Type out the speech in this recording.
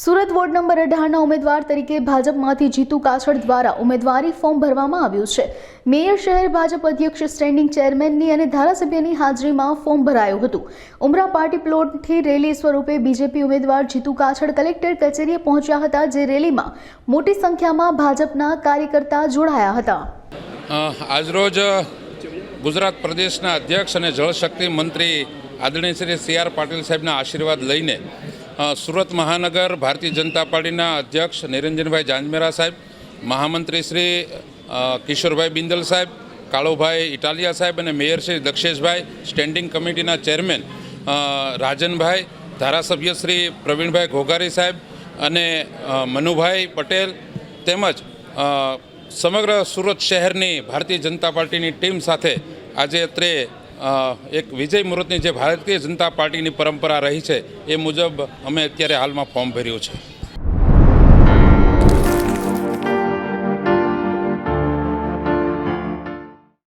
Surat ward number અઢારના ઉમેદવાર તરીકે ભાજપમાંથી જીતુ કાછડ દ્વારા ઉમેદવારી ફોર્મ ભરવામાં આવ્યું છે. મેયર શહેર ભાજપ અધ્યક્ષ, સ્ટેન્ડિંગ ચેરમેનની અને ધારાસભ્યની હાજરીમાં ફોર્મ ભરાયું હતું. ઉમરા પાર્ટી પ્લોટથી રેલી સ્વરૂપે બીજેપી ઉમેદવાર જીતુ કાછડ કલેક્ટર કચેરીએ પહોંચ્યા હતા, જે રેલીમાં મોટી સંખ્યામાં ભાજપના કાર્યકર્તા જોડાયા હતા. આજરોજ ગુજરાત પ્રદેશના અધ્યક્ષ અને જળશક્તિ મંત્રી આદરણીય શ્રી સી આર પાટીલ સાહેબના આશીર્વાદ લઈને સુરત મહાનગર ભારતીય જનતા પાર્ટીના અધ્યક્ષ નિરંજનભાઈ જાંજમેરા સાહેબ, મહામંત્રી શ્રી કિશોરભાઈ બિંદલ સાહેબ, કાળુભાઈ ઇટાલિયા સાહેબ અને મેયર શ્રી દક્ષેશભાઈ, સ્ટેન્ડિંગ કમિટીના ચેરમેન રાજનભાઈ, ધારાસભ્ય શ્રી પ્રવીણભાઈ ઘોઘારી સાહેબ અને મનુભાઈ પટેલ તેમજ સમગ્ર સુરત શહેરની ભારતીય જનતા પાર્ટીની ટીમ સાથે આજે અત્રે એક વિજય મુહૂર્તની જે ભારતીય જનતા પાર્ટીની પરંપરા રહી છે, એ મુજબ અમે અત્યારે હાલમાં ફોર્મ ભર્યું છે.